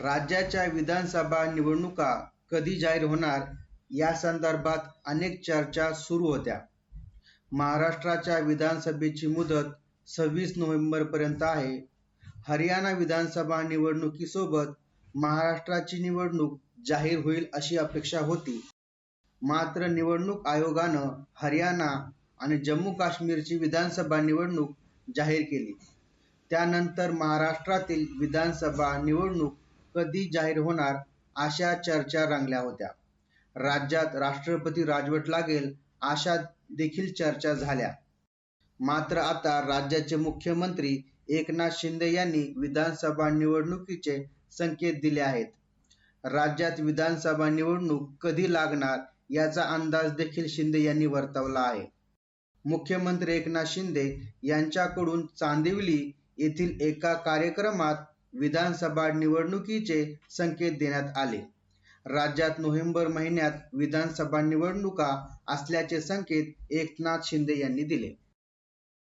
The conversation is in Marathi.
राज्याच्या विधानसभा निवडणुका कधी जाहीर होणार या संदर्भात अनेक चर्चा सुरू होत्या. महाराष्ट्राच्या विधानसभेची मुदत सव्वीस नोव्हेंबर पर्यंत आहे. हरियाणा विधानसभा निवडणुकीसोबत महाराष्ट्राची निवडणूक जाहीर होईल अशी अपेक्षा होती. मात्र निवडणूक आयोगानं हरियाणा आणि जम्मू काश्मीरची विधानसभा निवडणूक जाहीर केली. त्यानंतर महाराष्ट्रातील विधानसभा निवडणूक कधी जाहीर होणार अशा चर्चा रंगल्या होत्या. राज्यात राष्ट्रपती राजवट लागेल अशा देखील चर्चा झाल्या. मात्र आता राज्याचे मुख्यमंत्री एकनाथ शिंदे यांनी विधानसभा निवडणुकीचे संकेत दिले आहेत. राज्यात विधानसभा निवडणूक कधी लागणार याचा अंदाज देखील शिंदे यांनी वर्तवला आहे. मुख्यमंत्री एकनाथ शिंदे यांच्याकडून चांदिवली येथील एका कार्यक्रमात विधानसभा निवडणुकीचे संकेत देण्यात आले. राज्यात नोव्हेंबर महिन्यात विधानसभा निवडणुका असल्याचे संकेत एकनाथ शिंदे यांनी दिले.